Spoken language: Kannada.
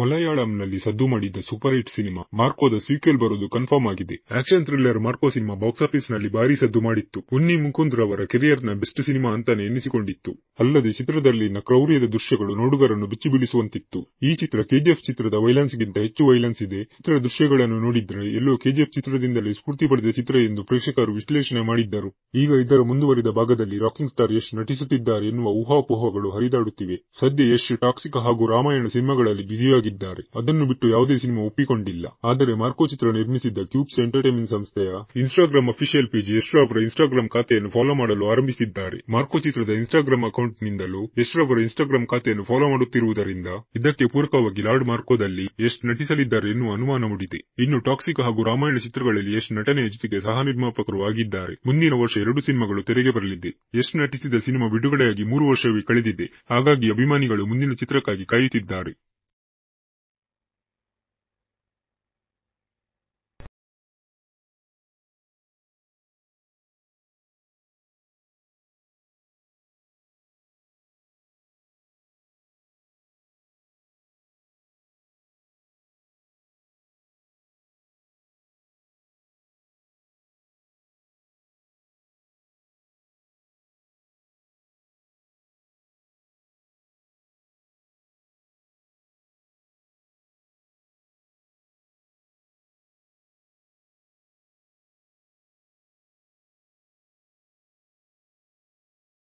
ಮಲಯಾಳಂನಲ್ಲಿ ಸದ್ದು ಮಾಡಿದ್ದ ಸೂಪರ್ ಹಿಟ್ ಸಿನಿಮಾ ಮಾರ್ಕೋದ ಸೀಕ್ವೆಲ್ ಬರೋದು ಕನ್ಫರ್ಮ್ ಆಗಿದೆ. Action thriller Marco cinema box ಆಫೀಸ್ನಲ್ಲಿ ಭಾರಿ ಸದ್ದು ಮಾಡಿತ್ತು. ಉನ್ನಿ ಮುಕುಂದ್ ರವರ ಕೆರಿಯರ್ನ ಬೆಸ್ಟ್ ಸಿನಿಮಾ ಅಂತಾನೆ ಎನಿಸಿಕೊಂಡಿತ್ತು. ಅಲ್ಲದೆ ಚಿತ್ರದಲ್ಲಿನ ಕ್ರೌರ್ಯದ ದೃಶ್ಯಗಳು ನೋಡುಗರನ್ನು ಬಿಚ್ಚಿ ಬೀಳಿಸುವಂತಿತ್ತು ಈ ಚಿತ್ರ ಕೆಜಿಎಫ್ ಚಿತ್ರದ ವೈಲೆನ್ಸ್ ಗಿಂತ ಹೆಚ್ಚು ವೈಲೆನ್ಸ್ ಇದೆ. ಚಿತ್ರ ದೃಶ್ಯಗಳನ್ನು ನೋಡಿದ್ರೆ ಎಲ್ಲೋ ಕೆಜಿಎಫ್ ಚಿತ್ರದಿಂದಲೇ ಸ್ಫೂರ್ತಿ ಪಡೆದ ಚಿತ್ರ ಎಂದು ಪ್ರೇಕ್ಷಕರು ವಿಶ್ಲೇಷಣೆ ಮಾಡಿದ್ದರು. ಈಗ ಇದರ ಮುಂದುವರಿದ ಭಾಗದಲ್ಲಿ ರಾಕಿಂಗ್ ಸ್ಟಾರ್ ಯಶ್ ನಟಿಸುತ್ತಿದ್ದಾರೆ ಎನ್ನುವ ಊಹಾಪೋಹಗಳು ಹರಿದಾಡುತ್ತಿವೆ. ಸದ್ಯ ಯಶ್ ಟಾಕ್ಸಿಕ್ ಹಾಗೂ ರಾಮಾಯಣ ಸಿನಿಮಾಗಳಲ್ಲಿ ಬ್ಯುಸಿಯಾಗಿದ್ದಾರೆ. ಅದನ್ನು ಬಿಟ್ಟು ಯಾವುದೇ ಸಿನಿಮಾ ಒಪ್ಪಿಕೊಂಡಿಲ್ಲ. ಆದರೆ ಮಾರ್ಕೋ ಚಿತ್ರ ನಿರ್ಮಿಸಿದ್ದ ಕ್ಯೂಬ್ಸ್ ಎಂಟರ್ಟೈನ್ಮೆಂಟ್ ಸಂಸ್ಥೆಯ ಇನ್ಸ್ಟಾಗ್ರಾಮ್ ಅಫಿಷಿಯಲ್ ಪೇಜ್ ಯಶ್ ರವರ ಇನ್ಸ್ಟಾಗ್ರಾಮ್ ಖಾತೆಯನ್ನು ಫಾಲೋ ಮಾಡಲು ಆರಂಭಿಸಿದ್ದಾರೆ. ಮಾರ್ಕೋ ಚಿತ್ರದ ಇನ್ಸ್ಟಾಗ್ರಾಮ್ ಅಕೌಂಟ್ ನಿಂದಲೂ ಯಶ್ ಇನ್ಸ್ಟಾಗ್ರಾಮ್ ಖಾತೆಯನ್ನು ಫಾಲೋ ಮಾಡುತ್ತಿರುವುದರಿಂದ ಇದಕ್ಕೆ ಪೂರಕವಾಗಿ ಲಾರ್ಡ್ ಮಾರ್ಕೋದಲ್ಲಿ ಯಶ್ ನಟಿಸಲಿದ್ದಾರೆ ಎನ್ನುವ ಅನುಮಾನ ಮೂಡಿದೆ. ಇನ್ನು ಟಾಕ್ಸಿಕ್ ಹಾಗೂ ರಾಮಾಯಣ ಚಿತ್ರಗಳಲ್ಲಿ ಯಶ್ ನಟನೆಯ ಜೊತೆಗೆ ಸಹ ನಿರ್ಮಾಪಕರು ಆಗಿದ್ದಾರೆ. ಮುಂದಿನ ವರ್ಷ ಎರಡು ಸಿನಿಮಾಗಳು ತೆರೆಗೆ ಬರಲಿದೆ. ಯಶ್ ನಟಿಸಿದ ಸಿನಿಮಾ ಬಿಡುಗಡೆಯಾಗಿ ಮೂರು ವರ್ಷವೇ ಕಳೆದಿದೆ. ಹಾಗಾಗಿ ಅಭಿಮಾನಿಗಳು ಮುಂದಿನ ಚಿತ್ರಕ್ಕಾಗಿ ಕಾಯುತ್ತಿದ್ದಾರೆ.